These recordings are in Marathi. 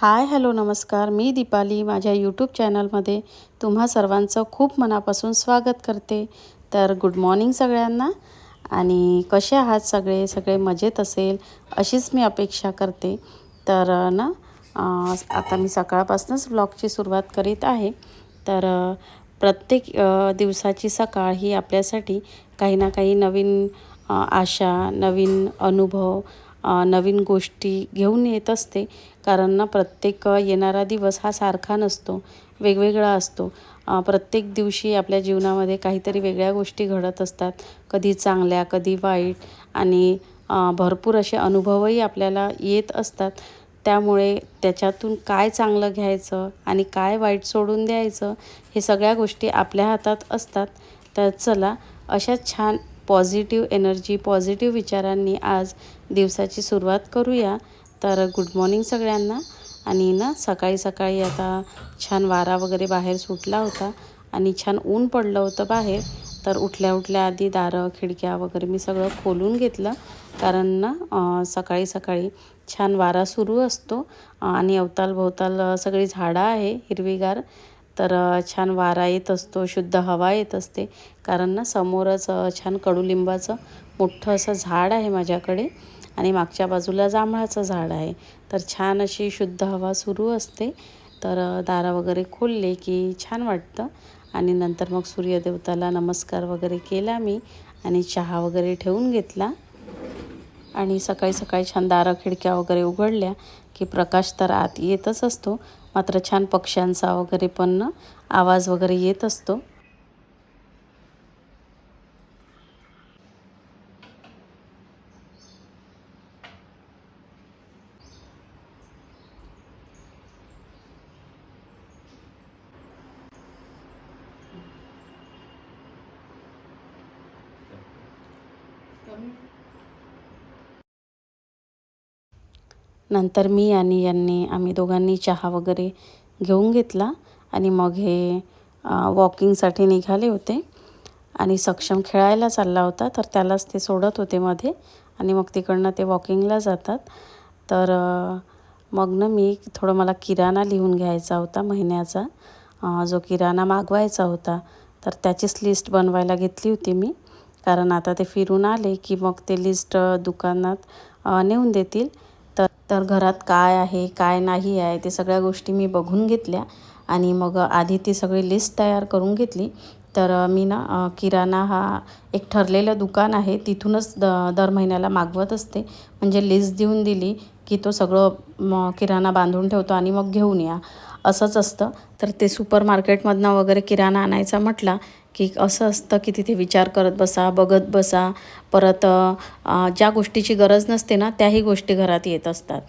हाय हॅलो नमस्कार. मी दीपाली. माझ्या यूट्यूब चॅनलमध्ये तुम्हा सर्वांचं खूप मनापासून स्वागत करते. तर गुड मॉर्निंग सगळ्यांना. आणि कसे आहात सगळे? सगळे मजेत असेल अशीच मी अपेक्षा करते. तर ना आता मी सकाळपासूनच ब्लॉगची सुरुवात करीत आहे. तर प्रत्येक दिवसाची सकाळ ही आपल्यासाठी काही ना काही नवीन आशा नवीन अनुभव नवीन गोष्टी घेऊन येत असते. कारण ना प्रत्येक येणारा दिवस हा सारखा नसतो. वेगवेगळा असतो. प्रत्येक दिवशी आपल्या जीवनामध्ये काहीतरी वेगळ्या गोष्टी घडत असतात. कधी चांगल्या कधी वाईट आणि भरपूर असे अनुभवही आपल्याला येत असतात. त्यामुळे त्याच्यातून काय चांगलं घ्यायचं आणि काय वाईट सोडून द्यायचं हे सगळ्या गोष्टी आपल्या हातात असतात. तर चला अशा छान पॉझिटिव्ह एनर्जी पॉझिटिव्ह विचारांनी आज दिवसाची सुरुवात करूया. तर गुड मॉर्निंग सगळ्यांना. आणि ना सकाळी सकाळी आता छान वारा वगैरे बाहेर सुटला होता आणि छान ऊन पडलं होतं बाहेर. तर उठल्या उठल्या आधी दारं खिडक्या वगैरे मी सगळं खोलून घेतलं. कारण ना सकाळी सकाळी छान वारा सुरू असतो. आणि अवतालभोवताल सगळी झाडं आहे हिरवीगार. तर छान वारा येत असतो शुद्ध हवा येत असते. कारण ना समोरच छान कडुलिंबाचं मोठं असं झाड आहे माझ्याकडे आणि मागच्या बाजूला जांभळाचं झाड आहे. तर छान अशी शुद्ध हवा सुरू असते. तर दारा दारं वगैरे खोलले की छान वाटतं. आणि नंतर मग सूर्यदेवताला नमस्कार वगैरे केला मी आणि चहा वगैरे ठेवून घेतला. आणि सकाळी सकाळी छान दारं खिडक्या वगैरे उघडल्या की प्रकाश तर आत येतच असतो. मात्र छान पक्ष्यांचा वगैरे पण आवाज वगैरे येत असतो. नंतर मी आणि यांनी आम्ही दोघांनी चहा वगैरे घेऊन घेतला आणि मग हे वॉकिंगसाठी निघाले होते. आणि सक्षम खेळायला चालला होता तर त्यालाच ते सोडत होते मध्ये आणि मग तिकडनं ते वॉकिंगला जातात. तर मग ना मी थोडं मला किराणा लिहून घ्यायचा होता महिन्याचा. जो किराणा मागवायचा होता तर त्याचीच लिस्ट बनवायला घेतली होती मी. कारण आता ते फिरून आले की मग ते लिस्ट दुकानात नेऊन देतील. तर तर घरात काय आहे काय नाही आहे ते सगळ्या गोष्टी मी बघून घेतल्या. आणि मग आधी ती सगळी लिस्ट तयार करून घेतली. तर मी ना किराणा हा एक ठरलेलं दुकान आहे. तिथूनच द दर महिन्याला मागवत असते. म्हणजे लिस्ट देऊन दिली की तो सगळं म किराणा बांधून ठेवतो आणि मग घेऊन या. असंच असतं. तर ते सुपर मार्केटमधनं वगैरे किराणा आणायचा म्हटला की असं असतं की तिथे विचार करत बसा बघत बसा. परत ज्या गोष्टीची गरज नसते ना त्याही गोष्टी घरात येत असतात.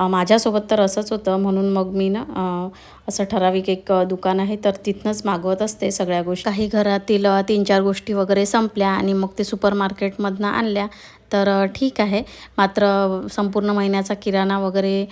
माझ्यासोबत तर असंच होतं. म्हणून मग मी ना असं ठराविक एक दुकान आहे तर तिथनंच मागवत असते सगळ्या गोष्टी. काही घरातील तीन चार गोष्टी वगैरे संपल्या आणि मग ते सुपर मार्केटमधनं आणल्या. तर ठीक आहे. मात्र संपूर्ण महिन्याचा किराणा वगैरे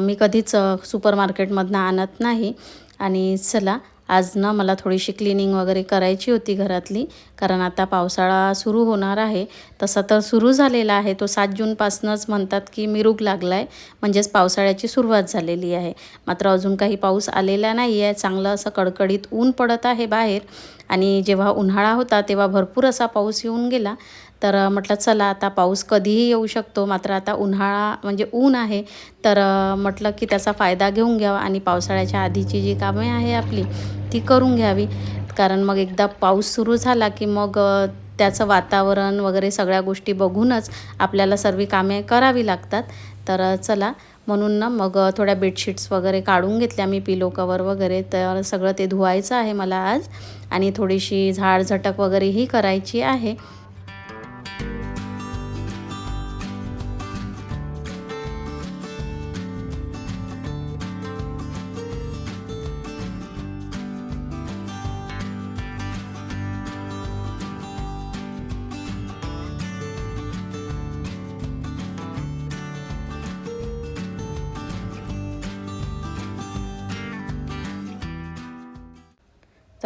मी कधीच सुपर मार्केटमधनं आणत नाही. आणि चला आज ना मला थोडीशी क्लिनिंग वगैरे करायची होती घरातली कारण आता पावसाळा सुरू होणार आहे. तसा तर सुरू झालेला आहे. तो सात जूनपासूनच म्हणतात की मिरूग लागला आहे म्हणजेच पावसाळ्याची सुरुवात झालेली आहे. मात्र अजून काही पाऊस आलेला नाही आहे चांगलं असं कडकडीत ऊन पडत आहे बाहेर. आणि जेव्हा उन्हाळा होता तेव्हा भरपूर असा पाऊस येऊन गेला. तर म्हटलं चला आता पाऊस कधीही येऊ शकतो. मात्र आता उन्हाळा म्हणजे ऊन आहे. तर म्हटलं की त्याचा फायदा घेऊन घ्यावा आणि पावसाळ्याच्या आधीची जी कामे आहे आपली ती करून घ्यावी. कारण मग एकदा पाऊस सुरू झाला की मग त्याचं वातावरण वगैरे सगळ्या गोष्टी बघूनच आपल्याला सर्व कामे करावी लागतात. तर चला म्हणून ना मग थोड्या बेडशीट्स वगैरे काढून घेतल्या मी पिलो कवर वगैरे. तर सगळं ते धुवायचं आहे मला आज. आणि थोडीशी झाड झटक वगैरेही करायची आहे.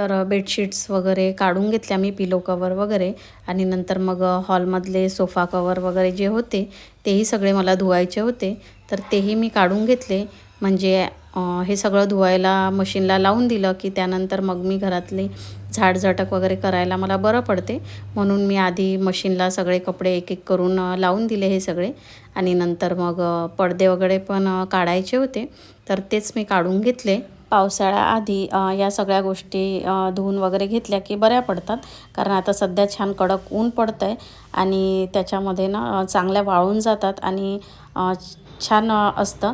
तर बेडशीट्स वगैरे काढून घेतल्या मी पिलो कवर वगैरे. आणि नंतर मग हॉलमधले सोफा कवर वगैरे जे होते तेही सगळे मला धुवायचे होते. तर तेही मी काढून घेतले. म्हणजे हे सगळं धुवायला मशीनला लावून दिलं की त्यानंतर मग मी घरातले झाडझटक वगैरे करायला मला बरं पडते. म्हणून मी आधी मशीनला सगळे कपडे एक एक करून लावून दिले हे सगळे. आणि नंतर मग पडदे वगैरे पण काढायचे होते. तर तेच मी काढून घेतले. पावसाळ्याआधी या सगळ्या गोष्टी धुवून वगैरे घेतल्या की बऱ्या पडतात. कारण आता सध्या छान कडक ऊन पडतं आहे आणि त्याच्यामध्ये ना चांगल्या वाळून जातात आणि छान असतं.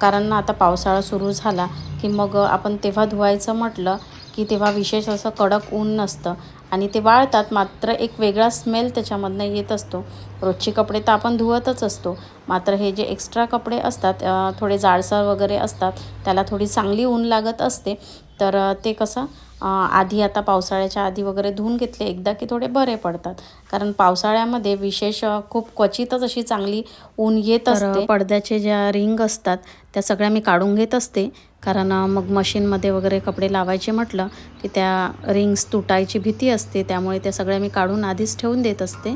कारण ना आता पावसाळा सुरू झाला की मग आपण तेव्हा धुवायचं म्हटलं की तेव्हा विशेष असं कडक ऊन नसतं. आणि ते वाळतात मात्र एक वेगळा स्मेल त्याच्यामधनं येत असतो. रोजचे कपडे तर आपण धुवतच असतो. मात्र हे जे एक्स्ट्रा कपडे असतात थोडे जाडसर वगैरे असतात त्याला थोडी चांगली ऊन लागत असते. तर ते कसं आधी आता पावसाळ्याच्या आधी वगैरे धुवून घेतले एकदा की थोडे बरे पडतात. कारण पावसाळ्यामध्ये विशेष खूप क्वचितच अशी चांगली ऊन येत असते. पडद्याचे ज्या रिंग असतात त्या सगळ्या मी काढून घेत असते. कारण मग मशीनमध्ये वगैरे कपडे लावायचे म्हटलं की त्या रिंग्स तुटायची भीती असते त्यामुळे त्या सगळ्या मी काढून आधीच ठेवून देत असते.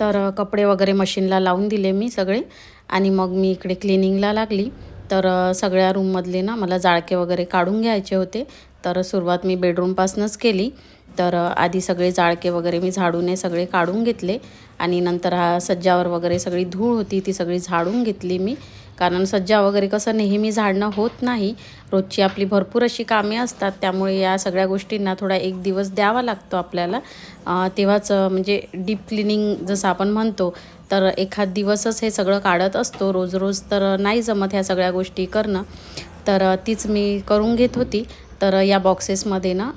तर कपडे वगैरे मशीनला लावून दिले मी सगळे आणि मग मी इकडे क्लिनिंगला लागली. तर सगळ्या रूममधले ना मला जाळके वगैरे काढून घ्यायचे होते. तर सुरुवात मी बेडरूमपासूनच केली. तर आधी सगळे जाळके वगैरे मी झाडूने सगळे काढून घेतले आणि नंतर हा सज्जावर वगैरे सगळी धूळ होती ती सगळी झाडून घेतली मी. कारण सज्जा वगैरे कसं नेहमी झाडणं होत नाही. रोजची आपली भरपूर अशी कामे असतात. त्यामुळे या सगळ्या गोष्टींना थोडा एक दिवस द्यावा लागतो आपल्याला. तेव्हाच म्हणजे डीप क्लिनिंग जसं आपण म्हणतो तर एखाद दिवसच हे सगळं काढत असतो. रोज रोज तर नाही जमत ह्या सगळ्या गोष्टी करणं. तर तीच मी करून घेत होती. तर या बॉक्सेसमध्ये ना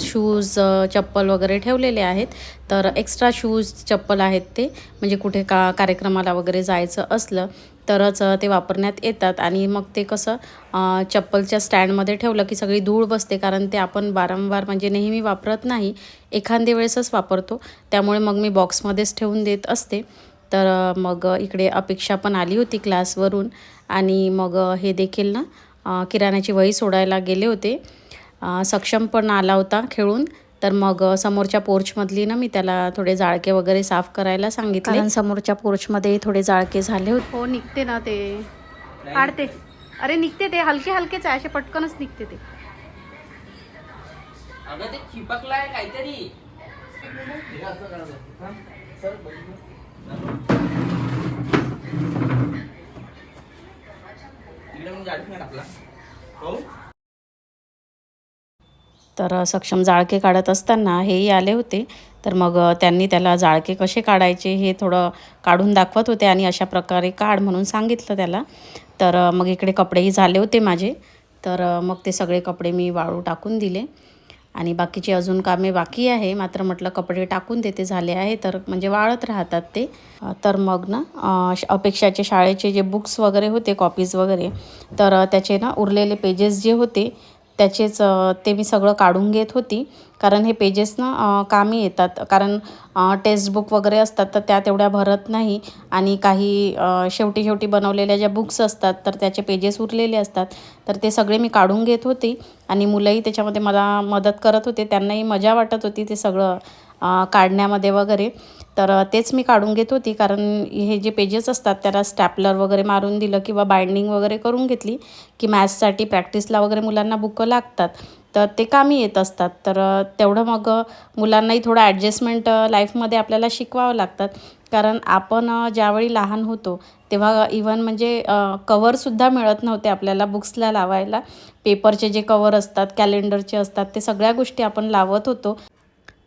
शूज चप्पल वगैरे ठेवलेले आहेत. तर एक्स्ट्रा शूज चप्पल आहेत ते म्हणजे कुठे का कार्यक्रमाला वगैरे जायचं असलं तरच ते वापरण्यात येतात. आणि मग ते कसं चप्पलच्या स्टँडमध्ये ठेवलं की सगळी धूळ बसते कारण ते आपण वारंवार म्हणजे नेहमी वापरत नाही एखाद्या वेळेसच वापरतो. त्यामुळे मग मी बॉक्समध्येच ठेवून देत असते. तर मग इकडे अपेक्षा पण आली होती क्लासवरून आणि मग हे देखील ना किराण्याची वही सोडायला गेले होते. सक्षम पण आला होता खेळून. तर मग समोरच्या पोर्चमधली ना मी त्याला थोडे जाळके वगैरे साफ करायला सांगितले. कारण समोरच्या पोर्चमध्ये थोडे जाळके झाले होते. हो निघते ना ते. काढते. अरे निघते ते. हलके हलकेच आहे. असे पटकनच निघते ते. अगं ते चिपकलाय काहीतरी. टाकला हो? तर सक्षम जाळके काढत असताना हेही आले होते. तर मग त्यांनी त्याला जाळके कसे काढायचे हे थोडं काढून दाखवत होते आणि अशा प्रकारे काढ म्हणून सांगितलं त्याला. तर मग इकडे कपडेही झाले होते माझे. तर मग ते सगळे कपडे मी वाळू टाकून दिले. आणि बाकीची अजून कामे बाकी आहे. मात्र म्हटलं कपडे टाकून देते झाले आहे. तर म्हणजे वाळत राहतात ते. तर मग ना अपेक्षाचे शाळेचे जे बुक्स वगैरे होते कॉपीज वगैरे तर त्याचे ना उरलेले पेजेस जे होते त्याचेच ते मी सगळं काढून घेत होती. कारण हे पेजेस ना कामी येतात. कारण टेक्स्टबुक वगैरे असतात तर त्या तेवढ्या भरत नाही. आणि काही शेवटी शेवटी बनवलेल्या ज्या बुक्स असतात तर त्याचे पेजेस उरलेले असतात. तर ते सगळे मी काढून घेत होते. आणि मुलंही त्याच्यामध्ये मला मदत करत होते. त्यांनाही मजा वाटत होती ते सगळं. काढण्यामध्ये वगैरे. तर तेच मी काढून घेत होती. कारण हे जे पेजेस असतात त्याला स्टॅपलर वगैरे मारून दिलं किंवा बाइंडिंग वगैरे करून घेतली की मॅथ्ससाठी प्रॅक्टिसला वगैरे मुलांना बुकं लागतात. तर ते कामी येत असतात. तर तेवढं मग मुलांनाही थोडं ॲडजस्टमेंट लाईफमध्ये आपल्याला शिकवावं लागतात. कारण आपण ज्यावेळी लहान होतो तेव्हा इवन म्हणजे कवरसुद्धा मिळत नव्हते आपल्याला बुक्सला लावायला. पेपरचे जे कवर असतात कॅलेंडरचे असतात ते सगळ्या गोष्टी आपण लावत होतो.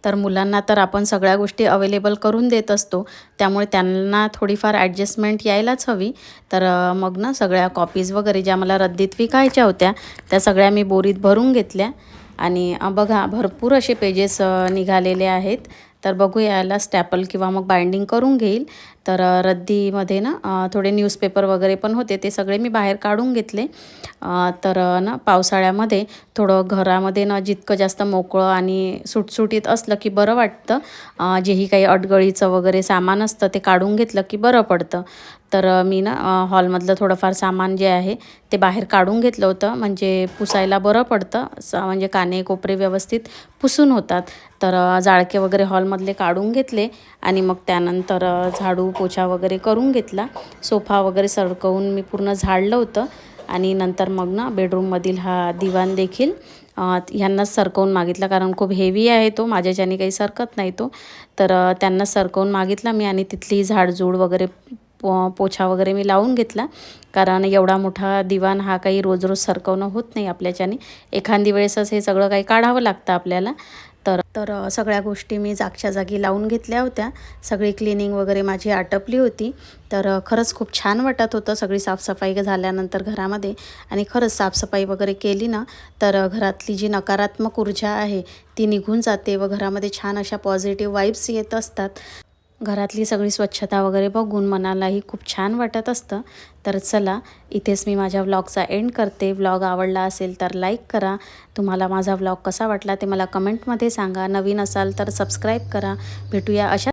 तर मुलांना तर आपण सगळ्या गोष्टी अवेलेबल करून देत असतो. त्यामुळे त्यांना थोडीफार ॲडजस्टमेंट यायलाच हवी. तर मग ना सगळ्या कॉपीज वगैरे ज्या मला रद्दीत विकायच्या होत्या त्या सगळ्या मी बोरीत भरून घेतल्या. आणि बघा भरपूर असे पेजेस निघालेले आहेत. तर बघू याला स्टॅपल किंवा मग बाइंडिंग करून घेईल. तर रद्दीमध्ये ना थोडे न्यूजपेपर वगैरे पण होते ते सगळे मी बाहेर काढून घेतले. तर ना पावसाळ्यामध्ये थोडं घरामध्ये ना जितकं जास्त मोकळं आणि सुटसुटीत असलं की बरं वाटतं. जेही काही अडगळीचं वगैरे सामान असतं ते काढून घेतलं की बरं पडतं. तर मी ना हॉलमधलं थोडंफार सामान जे आहे ते बाहेर काढून घेतलं होतं. म्हणजे पुसायला बरं पडतं. स म्हणजे काने कोपरे व्यवस्थित पुसून होतात. तर जाळके वगैरे हॉलमधले काढून घेतले आणि मग त्यानंतर झाडू पोछा वगैरे करून घेतला. सोफा वगैरे सरकवून मी पूर्ण झाडलं होतं. आणि नंतर मग ना बेडरूममधील हा दिवाण देखील ह्यांनाच सरकवून मागितला. कारण खूप हेवी आहे तो. माझ्याच्याने काही सरकत नाही तो. तर त्यांना सरकवून मागितला मी आणि तिथली झाडझूड वगैरे पो पोछा वगैरे मी लावून घेतला. कारण एवढा मोठा दिवाण हा काही रोज रोज सरकवणं होत नाही आपल्याच्याने. एखादी वेळेसच हे सगळं काही काढावं लागतं आपल्याला. तर तर सगळ्या गोष्टी मी जागच्या जागी लावून घेतल्या होत्या. सगळी क्लिनिंग वगैरे माझी आटपली होती. तर खरंच खूप छान वाटत होतं. सगळी साफसफाई झाल्यानंतर घरामध्ये आणि खरंच साफसफाई वगैरे केली ना तर घरातली जी नकारात्मक ऊर्जा आहे ती निघून जाते व घरामध्ये छान अशा पॉझिटिव्ह वाईब्स येत असतात. घरातली सगळी स्वच्छता वगैरे बघून मनालाही खूप छान वाटत असतं. तर चला इथेच मी माझ्या व्लॉगचा एंड करते. व्लॉग आवडला असेल तर लाईक करा. तुम्हाला माझा व्लॉग कसा वाटला ते मला कमेंटमध्ये सांगा. नवीन असाल तर सबस्क्राईब करा. भेटूया अशा